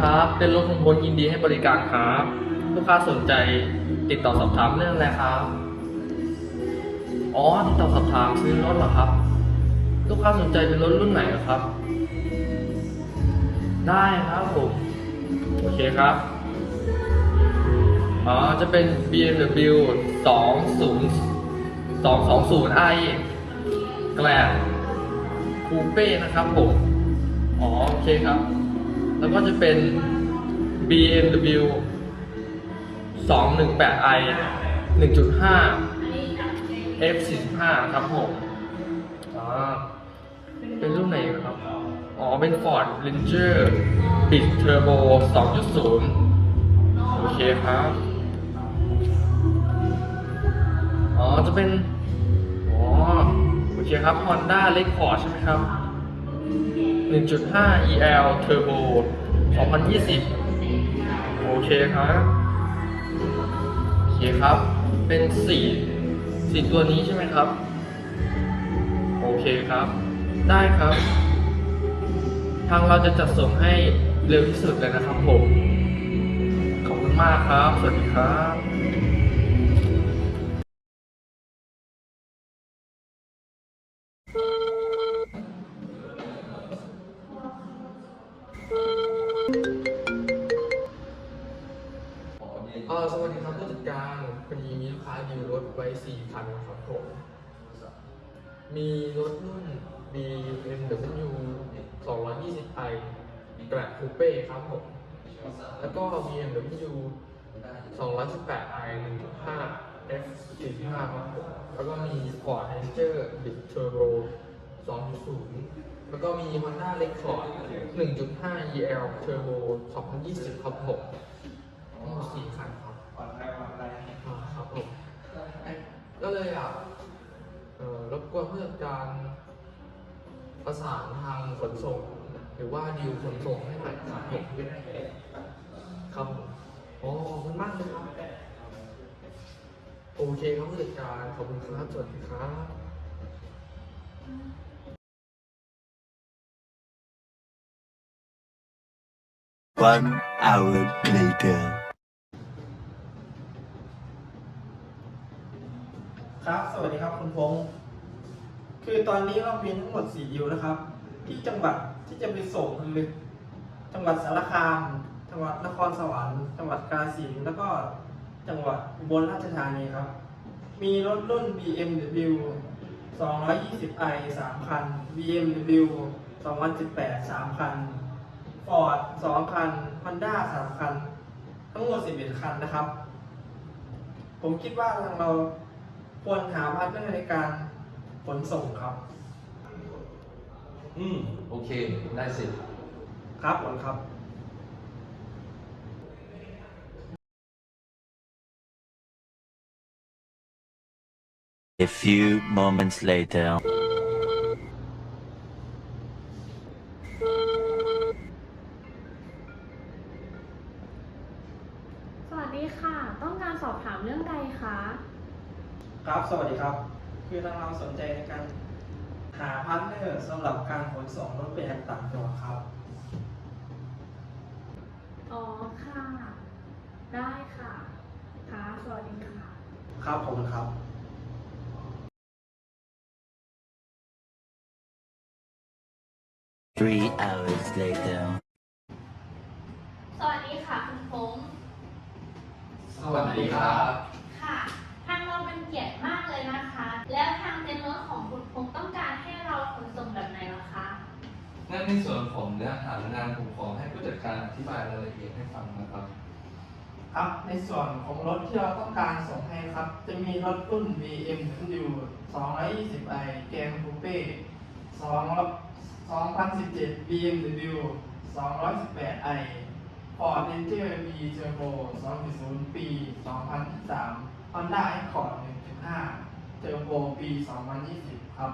ครับเป็นรถของพลยินดีให้บริการครับ ลูกค้าสนใจติดต่อสอบถามเรื่องอะไรครับ อ๋อติดต่อสอบถามซื้อรถเหรอครับ ลูกค้าสนใจเป็นรถรุ่นไหนครับ ได้ครับผม โอเคครับ อ๋อ จะเป็น BMW 20 220i แกลบคูเป้นะครับผม อ๋อ โอเคครับ แล้วก็จะเป็น BMW 218i 1.5 F45 ครับผมอ๋อเป็นรุ่นไหนครับ อ๋อ เป็น Ford Ranger Big Turbo 2.0 โอเคครับ อ๋อ จะเป็น อ๋อ โอเคครับ Honda Accord ใช่ไหมครับ 1.5 EL Turbo 2020 โอเคครับโอเคครับ เป็นสีสีตัวนี้ใช่ไหมครับ โอเคครับ ได้ครับ ทางเราจะจัดส่งให้เร็วที่สุดเลยนะครับผม ขอบคุณมากครับ สวัสดีครับ สวัสดีครับผู้จัดการพอดีมีลูกค้าดิวรถไว้สี่คันครับผมมีรถรุ่น BMW 220i แกร็บคูเป้ครับผม แล้วก็ BMW 218i 1.5 F45 ครับผมแล้วก็มี Ford Ranger Big Turbo 2.0 แล้วก็มี Honda Accord 1.5 EL Turbo 2020 ครับผม ทั้งหมดสี่คันครับอ่าครับผม ก็ เลยอะเอ่อรบกวนเพื่อการประสานทางขนส่ง หรือว่าดีลขนส่งให้หน่อยครับผมครับผมโอ้ขอบคุณมากเลยครับ โอเคครับผู้จัดการขอบคุณครับสวัสดีครับ One hour later. ครับ สวัสดีครับคุณพงษ์คือตอนนี้เรามีทั้งหมด4ดิวนะครับ ที่จังหวัดที่จะไปส่งคือจังหวัดสารคาม จังหวัดนครสวรรค์ จังหวัดกาฬสินธุ์แล้วก็จังหวัดอุบลราชธานีครับ มีรถรุ่น BMW 220i 3คัน BMW 2018 3คัน Ford 2คัน Honda 3คัน ทั้งหมด 11 คันนะครับ ผมคิดว่าทางเรา ควรหาพาร์ทเนอร์ในการขนส่งครับ อืม โอเค ได้สิ ครับผมครับ A few moments later. สวัสดีครับ คือทางเราสนใจในการหาพาร์ทเนอร์สำหรับการขนส่งรถไปยังต่างจังหวัดครับ อ๋อค่ะ ได้ค่ะค่ะสวัสดีค่ะ ครับผมครับ Three hours later. สวัสดีค่ะ คุณพงษ์สวัสดีครับ ในส่วนของเนื้อหางานผมขอให้ผู้จัดการอธิบายรายละเอียดให้ฟังนะครับ ครับ ในส่วนของรถที่เราต้องการส่งให้ครับ จะมีรถรุ่น BMW 220i แกนคูเป้2017 BMW 218i Ford Ranger B Turbo 2.0 ปี 2023 Honda Accord 1.5 Turbo ปี 2020 ครับ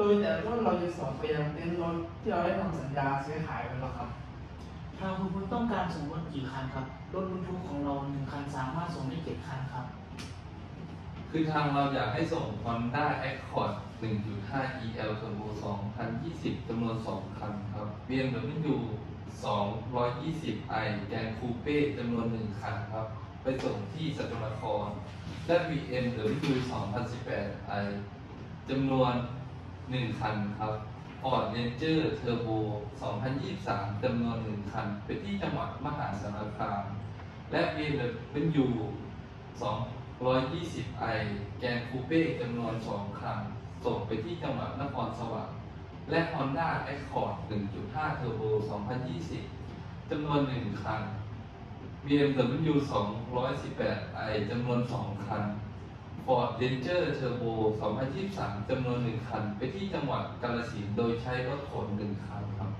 โดยแต่ละรุ่นเราจะส่งไปยังเต็นท์รถที่เราได้ทำสัญญาซื้อขายไว้แล้วครับ ทางคุณพุทธต้องการส่งรถกี่คันครับ รถบรรทุกของเราหนึ่งคันสามารถส่งได้เจ็ดคันครับ คือทางเราอยากให้ส่ง Honda Accord 1.5 EL Turbo 2020จำนวน 2 คันครับ BMW 220ไอแกนคูเป้จำนวน 1 คันครับ ไปส่งที่สกลนครและ BMW 2018ไอจำนวน 1 คันครับ Ford Ranger Turbo 2023 จำนวน 1 คัน ไปที่จังหวัดมหาสารคาม และ BMW 220ไอแกนคูเป้จำนวน 2 คัน ส่งไปที่จังหวัดนครสวรรค์และ Honda Accord 1.5 Turbo 2020 จำนวน 1 คัน BMW 218 i จำนวน 2 คัน Ford Ranger Turbo 2023 จำนวน1คัน ไปที่จังหวัดกาฬสินธุ์โดยใช้รถขน1คันครับ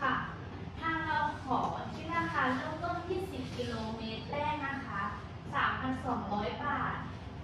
ค่ะ ทางเราขอที่ราคาเริ่มต้นที่ 10 กิโลเมตรแรกนะคะ 3,200 บาท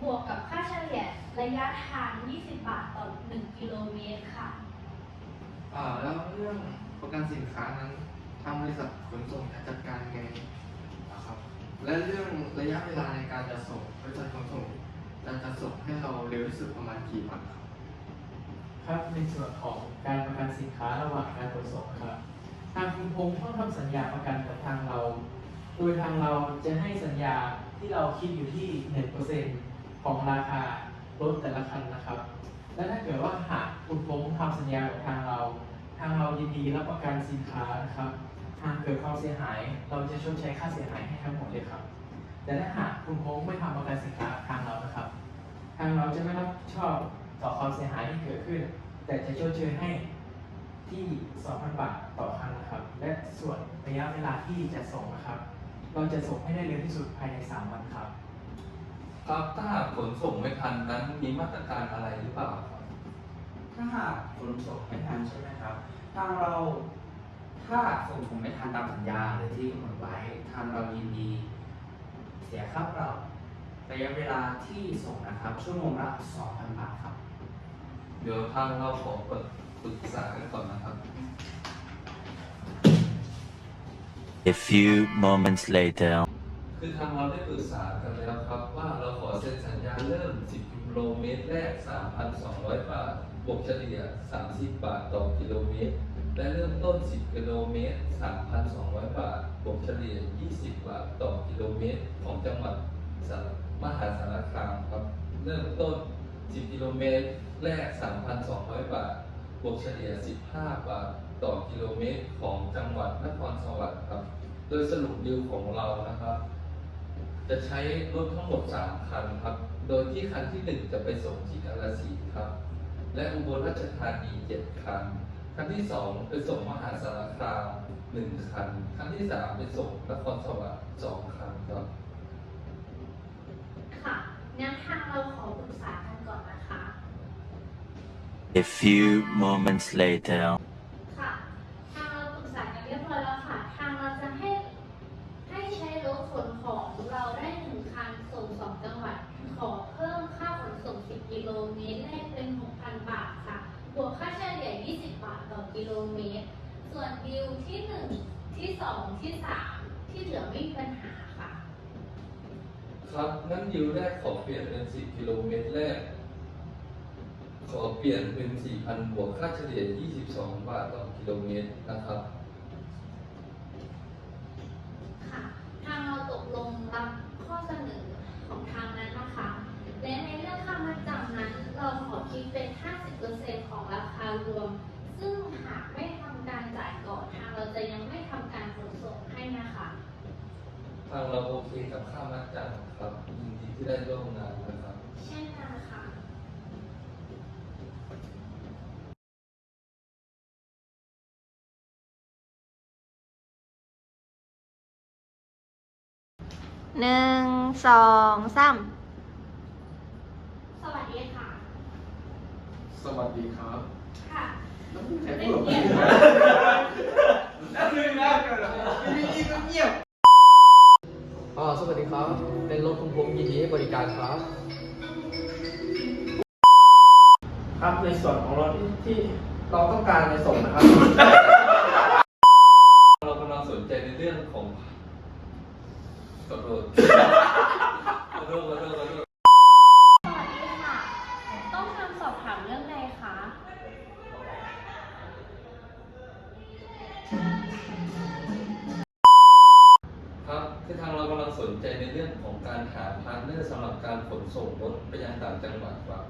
บวกกับค่าเฉลี่ยระยะทาง 20 บาทต่อ 1 กิโลเมตรค่ะ อ่าแล้วเรื่องประกันสินค้านั้นทางบริษัทขนส่งจะจัดการยังไงนะครับ และเรื่องระยะเวลาในการจะส่งบริษัทขนส่ง จะจะส่งให้เราเร็วที่สุดประมาณกี่วันครับครับในส่วนของการประกันสินค้าระหว่างการขนส่งครับทางคุณพงษ์ต้องทำสัญญาประกันกับทางเรา โดยทางเราจะให้สัญญาที่เราคิดอยู่ที่ 1%ของราคารถแต่ละคันนะครับ และถ้าเกิดว่าหากคุณพงษ์ทำสัญญากับทางเรา ทางเรายินดีรับประกันสินค้านะครับหากเกิดความเสียหาย เราจะชดใช้ค่าเสียหายให้ทั้งหมดเลยครับ แต่ถ้าหากคุณพงษ์ไม่ทำประกันสินค้าทางเรานะครับ ทางเราจะไม่รับผิดชอบต่อความเสียหายที่เกิดขึ้น แต่จะชดเชยให้ที่ 2,000 บาทต่อครั้งนะครับ และส่วนระยะเวลาที่จะส่งนะครับ เราจะส่งให้ได้เร็วที่สุดภายใน 3 วันครับ ครับถ้าหากขนส่งไม่ทันนั้นมีมาตรการอะไรหรือเปล่าครับ ถ้าหากขนส่งไม่ทันใช่ไหมครับ ทางเราถ้าส่งผมไม่ทันตามสัญญาหรือที่กำหนดไว้ทางเรายินดี เสียค่าปรับ ระยะเวลาที่ส่งนะครับ ชั่วโมงละ2,000บาทครับ เดี๋ยวทางเราขอปรึกษากันก่อนนะครับ A few moments later. คือทางเราได้ปรึกษากันแล้วครับว่าเราขอเซ็นสัญญาเริ่ม 10 กิโลเมตรแรก 3,200 บาท บวกเฉลี่ย 30 บาทต่อกิโลเมตร และเริ่มต้น 10 กิโลเมตร 3,200 บาท บวกเฉลี่ย 20 บาทต่อกิโลเมตร ของจังหวัดสาร มหาสารคามครับ เริ่มต้น 10 กิโลเมตร แรก 3,200 บาท บวกเฉลี่ย 15 บาท ต่อกิโลเมตรของจังหวัดนครสวรรค์ครับ โดยสรุปดีลของเรานะครับ จะใช้รถทั้งหมด 3 คันครับ โดยที่คันที่ 1 จะไปส่งที่กาฬสินธุ์ครับ และอุบลราชธานี 7 คัน คันที่ 2 ไปส่งมหาสารคาม 1 คัน คันที่ 3 ไปส่งนครสวรรค์2คันครับ ค่ะ งั้นทางเราขอปรึกษากันก่อนนะคะ A few moments later. ค่ะ ทางเราปรึกษากันเรียบร้อยแล้วค่ะ ทางเราจะให้ให้ใช้รถขนของเราได้หนึ่งคันส่งสองจังหวัด ขอเพิ่มค่าขนส่ง 10 กิโลเมตรแรกเป็น 6,000 บาทค่ะ บวกค่าเฉลี่ย 20 บาทต่อกิโลเมตร ส่วนดิวที่ 1 ที่ 2 ที่ 3 ที่เหลือไม่มีปัญหาค่ะ ครับ งั้นดิวแรกขอเปลี่ยนเป็น 10 กิโลเมตรแรก ขอเปลี่ยนเป็น 4,000 บวกค่าเฉลี่ย 22 บาทต่อกิโลเมตรนะครับ ค่ะ ทางเราตกลงรับข้อเสนอของทางนั้นนะคะ และในเรื่องค่ามัดจำนั้น เราขอคิดเป็น 50%ของราคารวม ซึ่งหากไม่ทำการจ่ายก่อนทางเราจะยังไม่ทำการขนส่งให้นะคะ ทางเราโอเคกับค่ามัดจำครับยินดีที่ได้ร่วมงานนะครับ เช่นกันค่ะ หนึ่งสองสามสวัสดีค่ะ สวัสดีครับค่ะแล้วใครเป็พูนดแบบเกียนี้รติแล้วคือแล้วเกิดมีอีกเงียบอ่าสวัสดีครับ เป็นรถคุณพงษ์ยินดีให้บริการครับ ครับในส่วนของรถที่ที่เราต้องการในส่งนะครับ หาพาร์ทเนอร์สำหรับการขนส่งรถไปยังต่างจังหวัดครับ